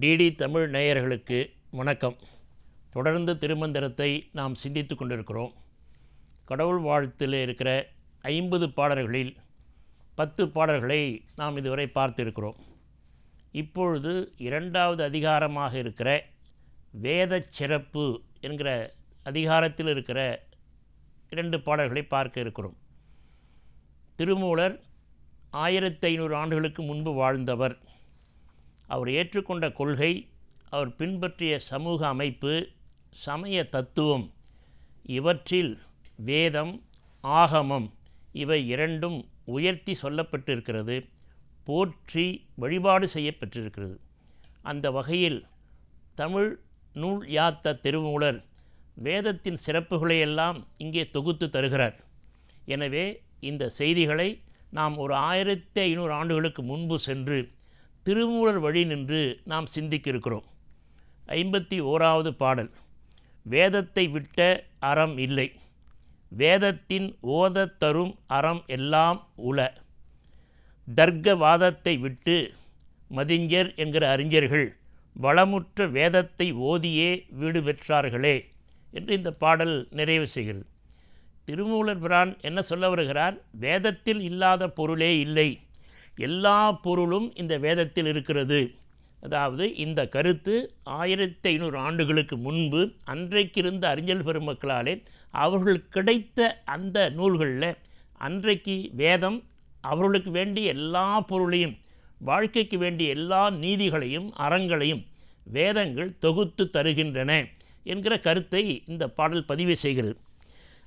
DD Tamil நேயர்களுக்கு வணக்கம். தொடர்ந்து திருமந்திரத்தை நாம் சிந்தித்து கொண்டிருக்கிறோம். கடவுள் வாழ்த்தில் இருக்கிற ஐம்பது பாடல்களில் பத்து பாடல்களை நாம் இதுவரை பார்த்திருக்கிறோம். இப்பொழுது இரண்டாவது அதிகாரமாக இருக்கிற வேத சிறப்பு என்கிற அதிகாரத்தில் இருக்கிற இரண்டு பாடல்களை பார்க்க இருக்கிறோம். திருமூலர் ஆயிரத்தி ஐநூறு ஆண்டுகளுக்கு முன்பு வாழ்ந்தவர் அவர் ஏற்றுக்கொண்ட கொள்கை அவர் பின்பற்றிய சமூக அமைப்பு சமய தத்துவம் இவற்றில் வேதம் ஆகமம் இவை இரண்டும் உயர்த்தி சொல்லப்பட்டிருக்கிறது போற்றி வழிபாடு செய்யப்பட்டிருக்கிறது. அந்த வகையில் தமிழ் நூல் யாத்த திருமூலர் வேதத்தின் சிறப்புகளையெல்லாம் இங்கே தொகுத்து தருகிறார். எனவே இந்த செய்திகளை நாம் ஒரு ஆயிரத்தி ஐநூறு ஆண்டுகளுக்கு முன்பு சென்று திருமூலர் வழி நின்று நாம் சிந்திக்க இருக்கிறோம் ஐம்பத்தி ஓராவது பாடல். வேதத்தை விட்ட அறம் இல்லை. வேதத்தின் ஓத தரும் அறம் எல்லாம் உல தர்க்கவாதத்தை விட்டு மதிஞர் என்கிற அறிஞர்கள் வளமுற்ற வேதத்தை ஓதியே வீடு பெற்றார்களே என்று இந்த பாடல் நிறைவு செய்கிறது. திருமூலர் பிரான் என்ன சொல்ல வருகிறார்? வேதத்தில் இல்லாத பொருளே இல்லை. எல்லா பொருளும் இந்த வேதத்தில் இருக்கிறது. அதாவது இந்த கருத்து ஆயிரத்தி ஐநூறு ஆண்டுகளுக்கு முன்பு அன்றைக்கு இருந்த அறிஞர் பெருமக்களாலே அவர்கள் கிடைத்த அந்த நூல்களில் அன்றைக்கு வேதம் அவர்களுக்கு வேண்டிய எல்லா பொருளையும் வாழ்க்கைக்கு வேண்டிய எல்லா நீதிகளையும் அறங்களையும் வேதங்கள் தொகுத்து தருகின்றன என்கிற கருத்தை இந்த பாடல் பதிவு செய்கிறது.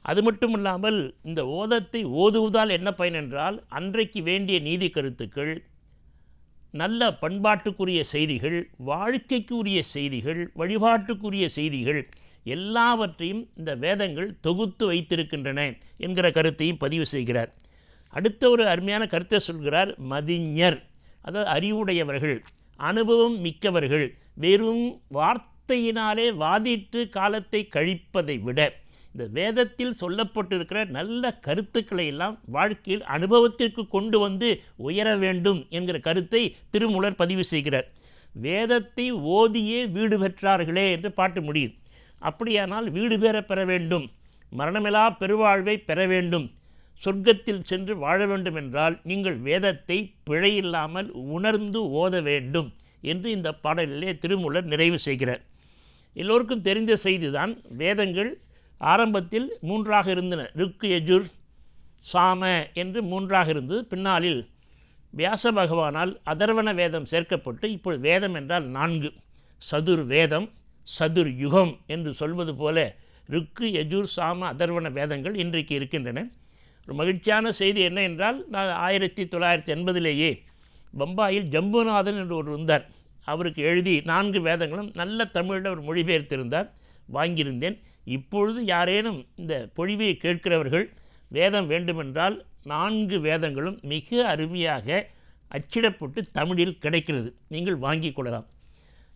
அது மட்டும் இல்லாமல் இந்த ஓதத்தை ஓதுவதால் என்ன பயன் என்றால் அன்றைக்கு வேண்டிய நீதி கருத்துக்கள் நல்ல பண்பாட்டுக்குரிய செய்திகள் வாழ்க்கைக்குரிய செய்திகள் வழிபாட்டுக்குரிய செய்திகள் எல்லாவற்றையும் இந்த வேதங்கள் தொகுத்து வைத்திருக்கின்றன என்கிற கருத்தையும் பதிவு செய்கிறார். அடுத்த ஒரு அருமையான கருத்தை சொல்கிறார் மதிஞர். அதாவது அறிவுடையவர்கள் அனுபவம் மிக்கவர்கள் வெறும் வார்த்தையினாலே வாதிட்டு காலத்தை கழிப்பதை விட இந்த வேதத்தில் சொல்லப்பட்டிருக்கிற நல்ல கருத்துக்களை எல்லாம் வாழ்க்கையில் அனுபவத்திற்கு கொண்டு வந்து உயர வேண்டும் என்கிற கருத்தை திருமூலர் பதிவு செய்கிறார். வேதத்தை ஓதியே வீடு பெற்றார்களே என்று பாட்டு முடியுது. அப்படியானால் வீடு பெற பெற வேண்டும். மரணமிலா பெருவாழ்வை பெற வேண்டும். சொர்க்கத்தில் சென்று வாழ வேண்டும் என்றால் நீங்கள் வேதத்தை பிழையில்லாமல் உணர்ந்து ஓத வேண்டும் என்று இந்த பாடலிலே திருமூலர் நிறைவு செய்கிறார். எல்லோருக்கும் தெரிந்த செய்திதான் வேதங்கள் ஆரம்பத்தில் மூன்றாக இருந்தன. ருக்கு எஜுர் சாம என்று மூன்றாக இருந்தது. பின்னாளில் வியாச பகவானால் அதர்வன வேதம் சேர்க்கப்பட்டு இப்பொழுது வேதம் என்றால் நான்கு. சதுர் வேதம் சதுர் யுகம் என்று சொல்வது போல ருக்கு யஜுர் சாம அதர்வன வேதங்கள் இன்றைக்கு இருக்கின்றன. ஒரு மகிழ்ச்சியான செய்தி என்ன என்றால் நான் ஆயிரத்தி தொள்ளாயிரத்தி எண்பதிலேயே பம்பாயில் ஜம்புநாதன் என்று ஒரு இருந்தார். அவருக்கு எழுதி நான்கு வேதங்களும் நல்ல தமிழில் ஒரு மொழிபெயர்த்திருந்தார். வாங்கியிருந்தேன். இப்பொழுது யாரேனும் இந்த பொழிவை கேட்கிறவர்கள் வேதம் வேண்டுமென்றால் நான்கு வேதங்களும் மிக அருமையாக அச்சிடப்பட்டு தமிழில் கிடைக்கிறது. நீங்கள் வாங்கி கொள்ளலாம்.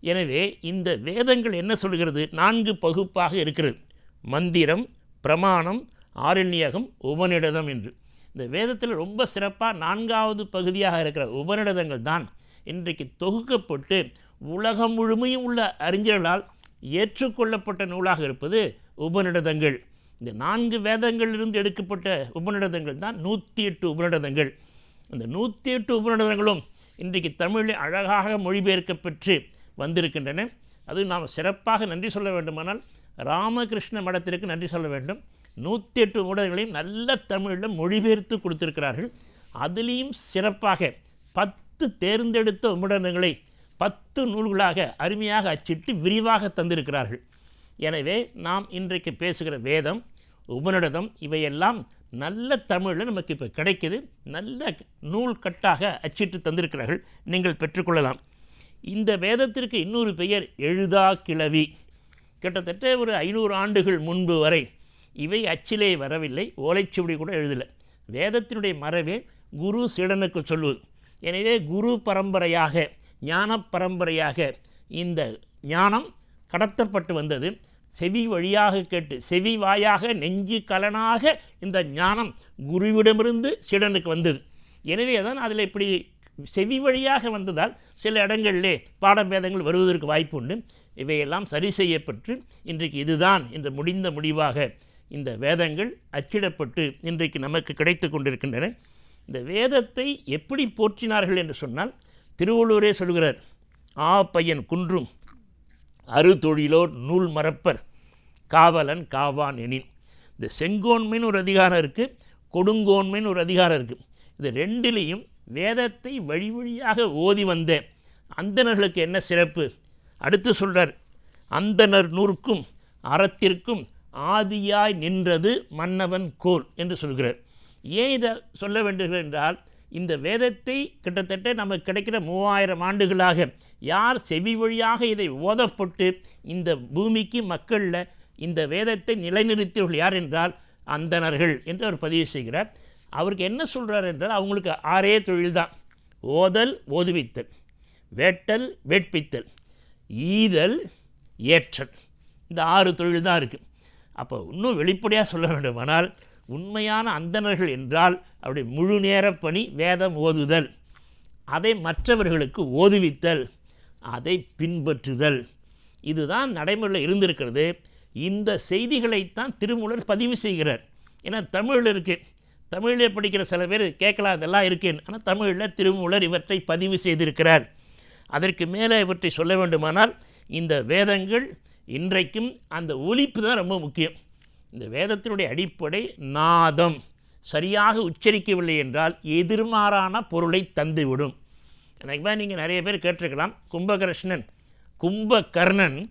எனவே இந்த வேதங்கள் என்ன சொல்கிறது? நான்கு பகுப்பாக இருக்கிறது. மந்திரம் பிரமாணம் ஆரண்யகம் உபநிடதம் என்று. இந்த வேதத்தில் ரொம்ப சிறப்பாக நான்காவது பகுதியாக இருக்கிற உபநிடதங்கள் தான் இன்றைக்கு தொகுக்கப்பட்டு உலகம் முழுமையும் உள்ள அறிஞர்களால் ஏற்றுக்கொள்ளப்பட்ட நூலாக இருப்பது உபநிடதங்கள். இந்த நான்கு வேதங்களிலிருந்து எடுக்கப்பட்ட உபநிடதங்கள் தான் நூற்றி எட்டு உபநிடதங்கள். அந்த நூற்றி எட்டு உபநிடதங்களும் இன்றைக்கு தமிழில் அழகாக மொழிபெயர்க்கப்பெற்று வந்திருக்கின்றன. அது நாம் சிறப்பாக நன்றி சொல்ல வேண்டுமானால் ராமகிருஷ்ண மடத்திற்கு நன்றி சொல்ல வேண்டும். நூற்றி எட்டு உபநிடதங்களையும் நல்ல தமிழில் மொழிபெயர்த்து கொடுத்திருக்கிறார்கள். அதுலேயும் சிறப்பாக பத்து தேர்ந்தெடுத்த உபநிடதங்களை பத்து நூல்களாக அருமையாக அச்சிட்டு விரிவாக தந்திருக்கிறார்கள். எனவே நாம் இன்றைக்கு பேசுகிற வேதம் உபநிடதம் இவையெல்லாம் நல்ல தமிழில் நமக்கு இப்போ கிடைக்கிது. நல்ல நூல் கட்டாக அச்சிட்டு தந்திருக்கிறார்கள். நீங்கள் பெற்றுக்கொள்ளலாம். இந்த வேதத்திற்கு இன்னொரு பெயர் எழுதா கிளவி கிட்டத்தட்ட ஒரு ஐநூறு ஆண்டுகள் முன்பு வரை இவை அச்சிலே வரவில்லை. ஓலைச்சுவடி கூட எழுதலை. வேதத்தினுடைய மரபே குரு சீடனுக்கு சொல்லுவது. எனவே குரு பரம்பரையாக ஞான பரம்பரையாக இந்த ஞானம் கடத்தப்பட்டு வந்தது. செவி வழியாக கேட்டு செவி வாயாக நெஞ்சு கலனாக இந்த ஞானம் குருவிடமிருந்து சீடனுக்கு வந்தது. எனவே தான் அதில் இப்படி செவி வழியாக வந்ததால் சில இடங்களிலே பாடபேதங்கள் வருவதற்கு வாய்ப்பு உண்டு இவையெல்லாம் சரி செய்யப்பட்டு இன்றைக்கு இதுதான் என்று முடிந்த முடிவாக இந்த வேதங்கள் அச்சிடப்பட்டு இன்றைக்கு நமக்கு கிடைத்து கொண்டிருக்கின்றன. இந்த வேதத்தை எப்படி போற்றினார்கள் என்று சொன்னால் திருவள்ளுவரே சொல்கிறார் ஆ பையன் குன்றும் அறுதொழிலோர் நூல் மறப்பர் காவலன் காவான் எனின். இந்த செங்கோன்மைன்னு ஒரு அதிகாரம் இருக்குது கொடுங்கோன்மைன்னு ஒரு அதிகாரம் இருக்குது இது ரெண்டிலையும் வேதத்தை வழி வழியாக ஓதி வந்த அந்தணர்களுக்கு என்ன சிறப்பு? அடுத்து சொல்கிறார் அந்தனர் நூற்கும் அறத்திற்கும் ஆதியாய் நின்றது மன்னவன் கோல் என்று சொல்கிறார். ஏன் இதை சொல்ல வேண்டுகிறேன் என்றால் இந்த வேதத்தை கிட்டத்தட்ட நமக்கு கிடைக்கிற மூவாயிரம் ஆண்டுகளாக யார் செவி வழியாக இதை ஓதப்பட்டு இந்த பூமிக்கு மக்களில் இந்த வேதத்தை நிலைநிறுத்தியவர்கள் யார் என்றால் அந்தணர்கள் என்று அவர் பதிவு செய்கிறார். அவருக்கு என்ன சொல்கிறார் என்றால் அவங்களுக்கு ஆறே தொழில்தான் ஓதல் ஓதுவித்தல் வேட்டல் வேட்பித்தல் ஈதல் ஏற்றல். இந்த ஆறு தொழில் தான் இருக்குது அப்போ இன்னும் வெளிப்படையாக சொல்ல வேண்டுமானால் உண்மையான அந்தணர்கள் என்றால் அப்படி முழு நேர பணி வேதம் ஓதுதல் அதை மற்றவர்களுக்கு ஓதுவித்தல் அதை பின்பற்றுதல். இதுதான் நடைமுறையில் இருந்திருக்கிறது. இந்த செய்திகளைத்தான் திருமூலர் பதிவு செய்கிறார். ஏன்னா தமிழில் இருக்குது தமிழில் படிக்கிற சில பேர் கேட்கலாம் அதெல்லாம் இருக்கேன் ஆனால் தமிழில் திருமூலர் இவற்றை பதிவு செய்திருக்கிறார். அதற்கு மேலே இவற்றை சொல்ல வேண்டுமானால் இந்த வேதங்கள் இன்றைக்கும் அந்த ஒழிப்பு தான் ரொம்ப முக்கியம். இந்த வேதத்தினுடைய அடிப்படை நாதம். சரியாக உச்சரிக்கவில்லை என்றால் எதிர்மாறான பொருளை தந்துவிடும். எனக்கு நீங்கள் நிறைய பேர் கேட்டிருக்கலாம். கும்பகிருஷ்ணன் கும்பகர்ணன்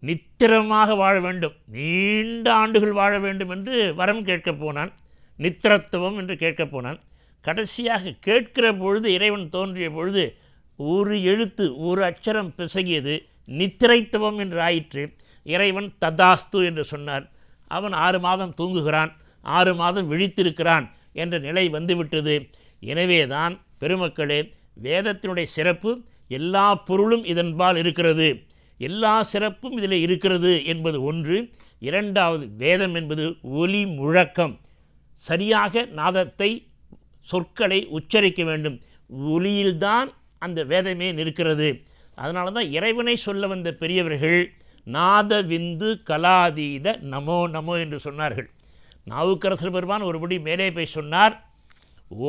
நித்திரமாக வாழ வேண்டும். நீண்ட ஆண்டுகள் வாழ வேண்டும் என்று வரம் கேட்கப் போனான். நித்திரத்துவம் என்று கேட்கப் போனான். கடைசியாக கேட்கிற பொழுது இறைவன் தோன்றிய பொழுது ஒரு எழுத்து ஒரு அச்சரம் பிசகியது. நித்திரைத்துவம் என்று ஆயிற்று. இறைவன் ததாஸ்து என்று சொன்னார். அவன் ஆறு மாதம் தூங்குகிறான் ஆறு மாதம் விழித்திருக்கிறான் என்ற நிலை வந்துவிட்டது. எனவேதான் பெருமக்களே வேதத்தினுடைய சிறப்பு எல்லா பொருளும் இதன்பால் இருக்கிறது. எல்லா சிறப்பும் இதில் இருக்கிறது என்பது ஒன்று. இரண்டாவது வேதம் என்பது ஒலி முழக்கம். சரியாக நாதத்தை சொற்களை உச்சரிக்க வேண்டும். ஒலியில்தான் அந்த வேதமே நிற்கிறது. அதனால தான் இறைவனை சொல்ல வந்த பெரியவர்கள் நாத விந்து கலாதீத நமோ நமோ என்று சொன்னார்கள். நாவுக்கரசர் பெருமான் ஒருபடி மேலே போய் சொன்னார்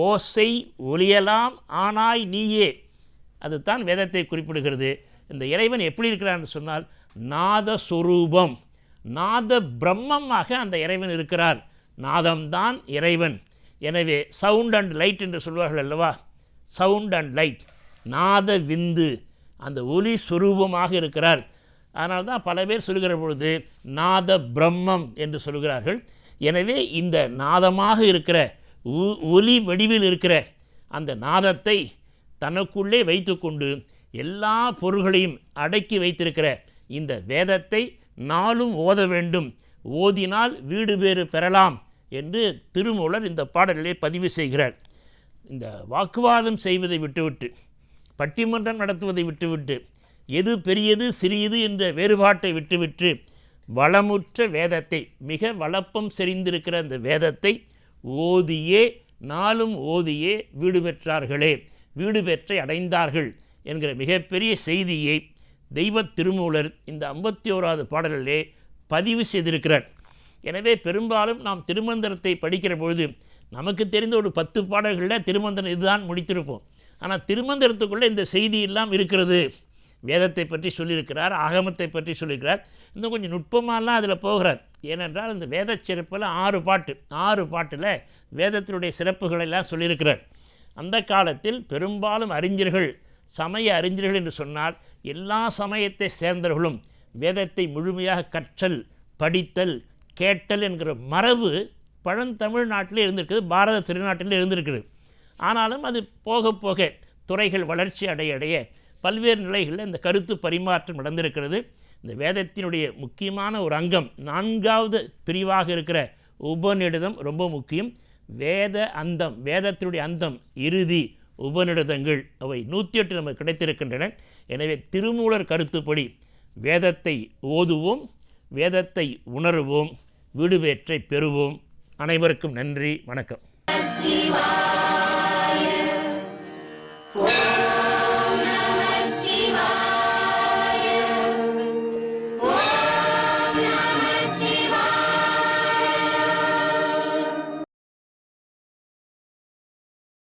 ஓசை ஒலியலாம் ஆனாய் நீயே. அதுதான் வேதத்தை குறிப்பிடுகிறது. இந்த இறைவன் எப்படி இருக்கிறான்னு சொன்னால் நாதஸ்வரூபம் நாத பிரம்மமாக அந்த இறைவன் இருக்கிறார். நாதம்தான் இறைவன். எனவே சவுண்ட் அண்ட் லைட் என்று சொல்வார்கள் அல்லவா? சவுண்ட் அண்ட் லைட் நாத விந்து அந்த ஒலி சுரூபமாக இருக்கிறார். அதனால் தான் பல பேர் சொல்கிற பொழுது நாத பிரம்மம் என்று சொல்கிறார்கள் எனவே இந்த நாதமாக இருக்கிற உ- ஒலி வடிவில் இருக்கிற அந்த நாதத்தை தனக்குள்ளே வைத்துக்கொண்டு எல்லா பொருள்களையும் அடக்கி வைத்திருக்கிற இந்த வேதத்தை நாளும் ஓத வேண்டும். ஓதினால் வீடு பேறு பெறலாம் என்று திருமூலர் இந்த பாடலிலே பதிவு செய்கிறார். இந்த வாக்குவாதம் செய்வதை விட்டுவிட்டு பட்டிமன்றம் நடத்துவதை விட்டுவிட்டு எது பெரியது சிறியது என்ற வேறுபாட்டை விட்டுவிட்டு வளமுற்ற வேதத்தை மிக வளப்பம் செறிந்திருக்கிற அந்த வேதத்தை ஓதியே நாளும் ஓதியே வீடு பெற்றார்களே வீடு பெற்றை அடைந்தார்கள் என்கிற மிகப்பெரிய செய்தியை தெய்வ திருமூலர் இந்த ஐம்பத்தி ஓராவது பாடலிலே பதிவு செய்திருக்கிறார். எனவே பெரும்பாலும் நாம் திருமந்திரத்தை படிக்கிற பொழுது நமக்கு தெரிந்த ஒரு பத்து பாடல்களில் திருமந்திரம் இதுதான் முடித்திருப்போம். ஆனால் திருமந்திரத்துக்குள்ளே இந்த செய்தி எல்லாம் இருக்கிறது. வேதத்தை பற்றி சொல்லியிருக்கிறார் ஆகமத்தை பற்றி சொல்லியிருக்கிறார். இன்னும் கொஞ்சம் நுட்பமாலாம் அதில் போகிறார். ஏனென்றால் இந்த வேத சிறப்பில் ஆறு பாட்டு ஆறு பாட்டில் வேதத்தினுடைய சிறப்புகளெல்லாம் சொல்லியிருக்கிறார். அந்த காலத்தில் பெரும்பாலும் அறிஞர்கள் சமய அறிஞர்கள் என்று சொன்னால் எல்லா சமயத்தை சேர்ந்தவர்களும் வேதத்தை முழுமையாக கற்றல் படித்தல் கேட்டல் என்கிற மரபு பழந்தமிழ்நாட்டிலே இருந்திருக்குது பாரத திருநாட்டிலே இருந்திருக்குது. ஆனாலும் அது போக போக துறைகள் வளர்ச்சி அடைய அடைய பல்வேறு நிலைகளில் இந்த கருத்து பரிமாற்றம் நடந்திருக்கிறது. இந்த வேதத்தினுடைய முக்கியமான ஒரு அங்கம் நான்காவது பிரிவாக இருக்கிற உபநிடதம் ரொம்ப முக்கியம். வேத அந்தம் வேதத்தினுடைய அந்தம் இறுதி உபநிடதங்கள் அவை நூற்றி எட்டு நமக்கு கிடைத்திருக்கின்றன. எனவே திருமூலர் கருத்துப்படி வேதத்தை ஓதுவோம் வேதத்தை உணருவோம் வீடுபேற்றை பெறுவோம். அனைவருக்கும் நன்றி வணக்கம்.